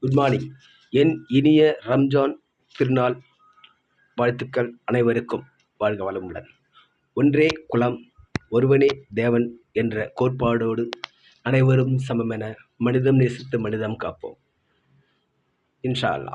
Good morning என் இனிய ரம்ஜான் திருநாள் வாழ்த்துக்கள் அனைவருக்கும். வாழ்க வளமுடன். ஒன்றே குலம் ஒருவனே தேவன் என்ற கோட்பாடோடு அனைவரும் சமமென மனிதம் நேசித்து மனிதம் காப்போம். இன்ஷா அல்லா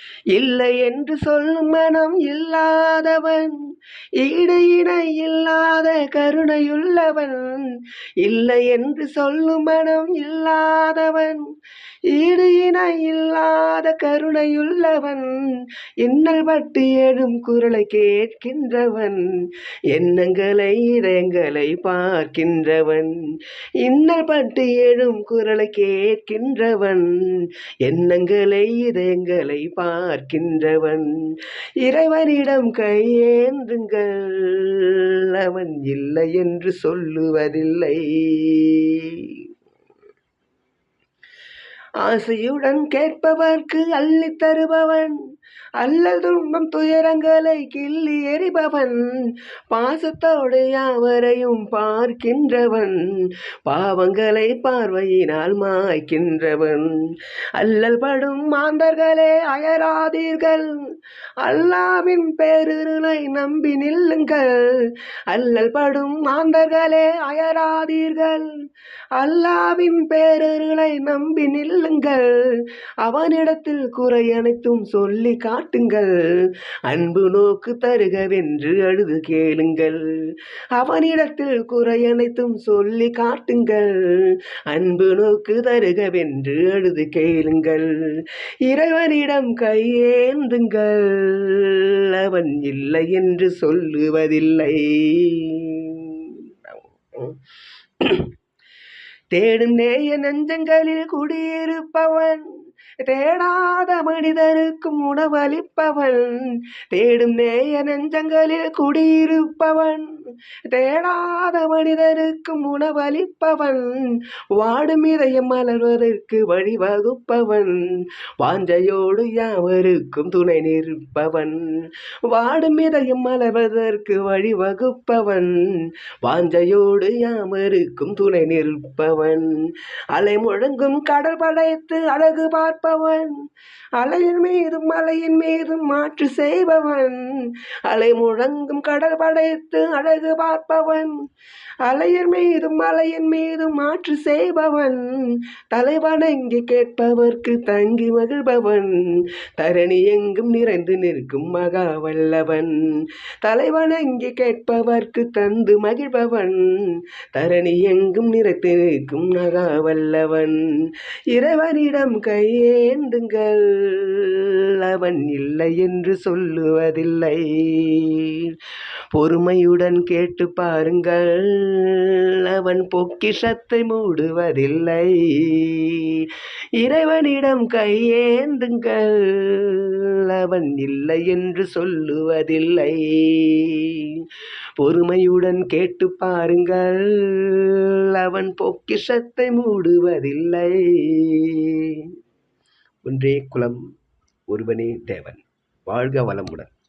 இல்லை என்று சொல்லும் மனம் இல்லாதவன் ஈடு இணை இல்லாத கருணையுள்ளவன் இல்லை என்று சொல்லும் மனம் இல்லாதவன் ஈடு இணை இல்லாத கருணையுள்ளவன் இன்னல் பட்டு எழும் குரலை கேட்கின்றவன் எண்ணங்களை இதயங்களை பார்க்கின்றவன் இன்னல் பட்டு எழும் குரலை கேட்கின்றவன் எண்ணங்களை இதயங்களை பார்க்கின்றவன். இறைவனிடம் கையேந்துங்கள். அவன் இல்லை என்று சொல்லுவதில்லை. ஆசையுடன் கேட்பவர்க்கு அள்ளி தருபவன். அல்லல் துன்பம் துயரங்களை கிள்ளி எறிபவன் பாசத்தோடு யாவரையும் பார்க்கின்றவன். பாவங்களை பார்வையினால் மாய்க்கின்றவன். அல்லல் படும் மாந்தர்களே அயராதீர்கள். அல்லாவின் பேருருளை நம்பி நில்லுங்கள். அல்லல் படும் மாந்தர்களே அயராதீர்கள். அல்லாவின் பேரருளை நம்பி நில்லுங்கள். அவனிடத்தில் குறை அனைத்தும் சொல்லி காட்டுங்கள். அன்பு நோக்கு தருகவென்று அழுது கேளுங்கள். அவனிடத்தில் குறை அனைத்தும் சொல்லி காட்டுங்கள். அன்பு நோக்கு தருகவென்று அழுது கேளுங்கள். இறைவனிடம் கையேந்துங்கள். அவன் இல்லை என்று சொல்லுவதில்லை. தேடும் நேய நெஞ்சங்களில் குடியிருப்பவன் தேடாத மனிதனுக்கும் உணவளிப்பவன். தேடும் நேய நெஞ்சங்களில் குடியிருப்பவன். தேடாத மனிதருக்கும் உணவளிப்பவன் வாடும் இதயம் மலர்வதற்கு வழிவகுப்பவன் வாஞ்சையோடு யாவருக்கும் துணை நிற்பவன் வாடும் இதயம் மலர்வதற்கு வழிவகுப்பவன் வாஞ்சையோடு யாவருக்கும் துணை நிற்பவன். அலை முழங்கும் கடல் படைத்து அழகு பார்ப்பவன் அலையின் மீதும் மலையின் மீதும் மாற்று செய்பவன். அலை முழங்கும் கடல் படைத்து அழகு பார்ப்பவன். அலையின் மீதும் மலையின் மீதும் மாற்று செய்பவன். தலைவணங்கி கேட்பவர்க்கு தங்கி மகிழ்பவன். தரணி எங்கும் நிறைந்து நிற்கும் மகா வல்லவன். தலைவணங்கி கேட்பவர்க்கு தந்து மகிழ்பவன். தரணி எங்கும் நிறைத்து நிற்கும் மகா வல்லவன். இறைவனிடம் கையேந்துங்கள். அவன் இல்லை என்று சொல்லுவதில்லை. பொறுமையுடன் கேட்டு பாருங்கள். அவன் பொக்கிஷத்தை மூடுவதில்லை. இறைவனிடம் கையேந்துங்கள். அவன் இல்லை என்று சொல்லுவதில்லை. பொறுமையுடன் கேட்டு பாருங்கள். அவன் பொக்கிஷத்தை மூடுவதில்லை. ஒன்றே குலம் ஒருவனே தேவன். வாழ்க வளமுடன்.